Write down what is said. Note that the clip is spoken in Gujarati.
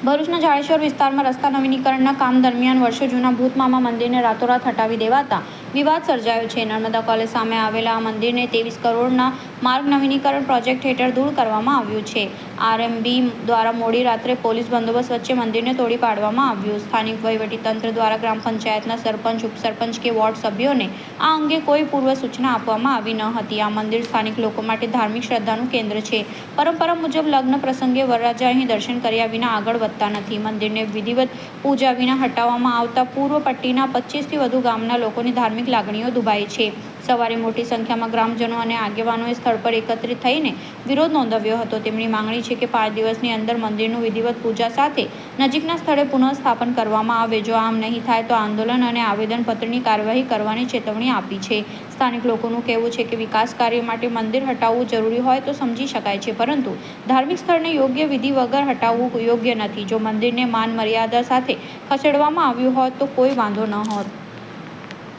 ભરૂચના જાડેશ્વર વિસ્તારમાં રસ્તા નવીનીકરણના કામ દરમિયાન વર્ષો જૂના ભૂતમામા મંદિરને રાતોરાત હટાવી દેવાતા વિવાદ સર્જાયો છે. નર્મદા કોલેજ સામે આવેલા આ મંદિરને ત્રેવીસ કરોડના માર્ગ નવીનીકરણ પ્રોજેક્ટ હેઠળ દૂર કરવામાં આવ્યું છે. આરએમબી દ્વારા મોડી રાત્રે પોલીસ બંદોબસ્ત વચ્ચે મંદિરને તોડી પાડવામાં આવ્યું. સ્થાનિક વહીવટીતંત્ર દ્વારા ગ્રામ પંચાયતના સરપંચ, ઉપસરપંચ કે વોર્ડ સભ્યોને આ અંગે કોઈ પૂર્વ સૂચના આપવામાં આવી ન હતી. આ મંદિર સ્થાનિક લોકો માટે ધાર્મિક શ્રદ્ધાનું કેન્દ્ર છે. પરંપરા મુજબ લગ્ન પ્રસંગે વરરાજા અહીં દર્શન કર્યા વિના આગળ વધતા નથી. મંદિરને વિધિવત પૂજા વિના હટાવવામાં આવતા પૂર્વ પટ્ટીના પચીસથી વધુ ગામના લોકોની ધાર્મિક લાગણીઓ દુભાઈ છે. સવારે મોટી સંખ્યામાં ગ્રામજનો અને આગેવાનોએ સ્થળ પર એકત્રિત થઈને વિરોધ નોંધાવ્યો હતો. તેમની માંગણી છે કે પાંચ દિવસની અંદર મંદિરનું વિધિવત પૂજા સાથે નજીકના સ્થળે પુનઃસ્થાપન કરવામાં આવે. જો આમ નહીં થાય તો આંદોલન અને આવેદનપત્રની કાર્યવાહી કરવાની ચેતવણી આપી છે. સ્થાનિક લોકોનું કહેવું છે કે વિકાસ કાર્ય માટે મંદિર હટાવવું જરૂરી હોય તો સમજી શકાય છે, પરંતુ ધાર્મિક સ્થળને યોગ્ય વિધિ વગર હટાવવું યોગ્ય નથી. જો મંદિરને માન મર્યાદા સાથે ખસેડવામાં આવ્યું હોત તો કોઈ વાંધો ન હોત.